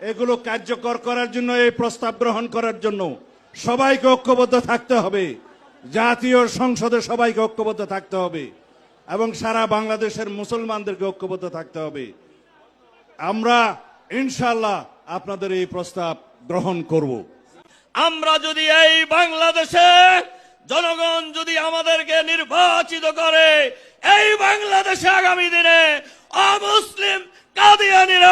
এগুলো কার্যকর করার জন্য, এই প্রস্তাব গ্রহণ করার জন্য সবাইকে ঐক্যবদ্ধ থাকতে হবে। জাতীয় সংসদে সবাইকে ঐক্যবদ্ধ থাকতে হবে এবং সারা বাংলাদেশের মুসলমানদেরকে ঐক্যবদ্ধ থাকতে হবে। আমরা ইনশাল্লাহ আপনাদের এই প্রস্তাব গ্রহণ করব। আমরা যদি এই বাংলাদেশে জনগণ যদি আমাদেরকে নির্বাচিত করে, এই বাংলাদেশে আগামী দিনে অমুসলিম কাদিয়ানিরা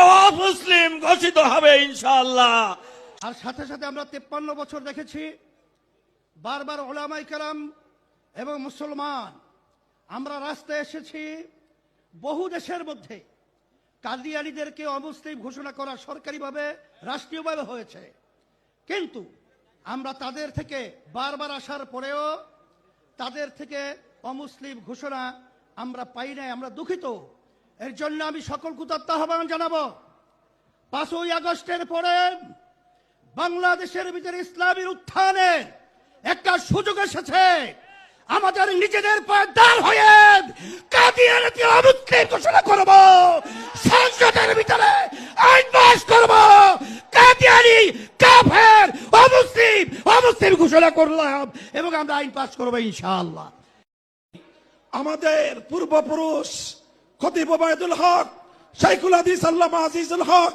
ঘোষিত হবে, ইনশাআল্লাহ। আর সাথে সাথে আমরা তেপ্পান্ন বছর দেখেছি, বারবার ওলামাই কালাম এবং মুসলমান, আমরা রাস্তায় এসেছি বহু দেশের মধ্যে। কাদিয়ানিদেরকে অমুসলিম ঘোষণা করা সরকারিভাবে, রাষ্ট্রীয়ভাবে হয়েছে। কিন্তু আমরা তাদের থেকে বারবার আসার পরেও তাদের থেকে অমুসলিম ঘোষণা আমরা পাই নাই, আমরা দুঃখিত। এর জন্য আমি সকল কুতাত্ম আহ্বান জানাব। পাঁচই আগস্টের পরে বাংলাদেশের ভিতরে ইসলামের উত্থানের একটা সুযোগ এসেছে। আমাদের নিজেদের পায়ে দাঁড় হয়ে কাদিয়ানিকে অমুসলিম ঘোষণা করব, সংসদের ভিতরে আইন পাস করব, কাদিয়ানি, কাফের, অমুসলিম অমুসলিম ঘোষণা করলাম এবং আমরা আইন পাস করব ইনশাআল্লাহ। আমাদের পূর্বপুরুষ খতিব ওবায়দুল হক, শাইখুল হাদিস আল্লামা আজিজুল হক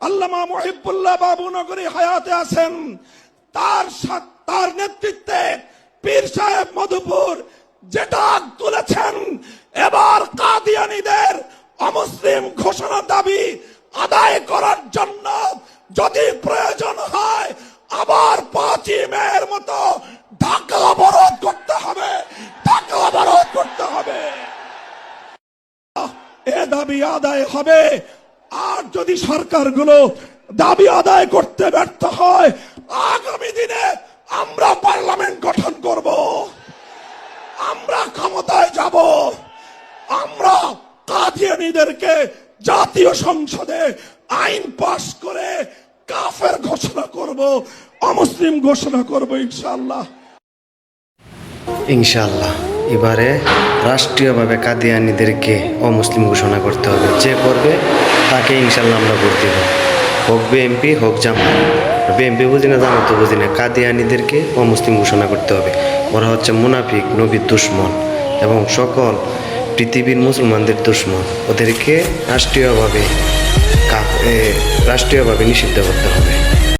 আল্লামা মহিবুল্লাহ বাবু নগরী হায়াতে আছেন। তার তার নেতৃত্বে পীর সাহেব মধুপুর যেটা তুলেছেন। এবার কাদিয়ানীদের অমুসলিম ঘোষণা দাবি আদায় করার জন্য যদি প্রয়োজন হয়, আবার পাঁচই মেয়ের মতো ঢাকা অবরোধ করতে হবে, ঢাকা অবরোধ করতে হবে। এ দাবি আদায় হবে যদি সরকারগুলো দাবি আদায় করতে ব্যর্থ হয়, আগামী দিনে আমরা পার্লামেন্ট গঠন করব। আমরা ক্ষমতায় যাব। আমরা কাদিয়ানীদেরকে জাতীয় সংসদে আইন পাশ করে কাফের ঘোষণা করব, অমুসলিম ঘোষণা করব ইনশাআল্লাহ। ইনশাল্লাহ এবারে রাষ্ট্রীয়ভাবে কাদিয়ানিদেরকে অমুসলিম ঘোষণা করতে হবে। যে করবে তাকে ইনশাল্লাহ আমরা ভোট দেব। হোক বিএমপি হোক জামাত। বিএমপি বুঝি না জামাত বুঝি না। কাদিয়ানিদেরকে অমুসলিম ঘোষণা করতে হবে। ওরা হচ্ছে মুনাফিক, নবীর দুশ্মন এবং সকল পৃথিবীর মুসলমানদের দুশ্মন। ওদেরকে রাষ্ট্রীয়ভাবে রাষ্ট্রীয়ভাবে নিষিদ্ধ করতে হবে।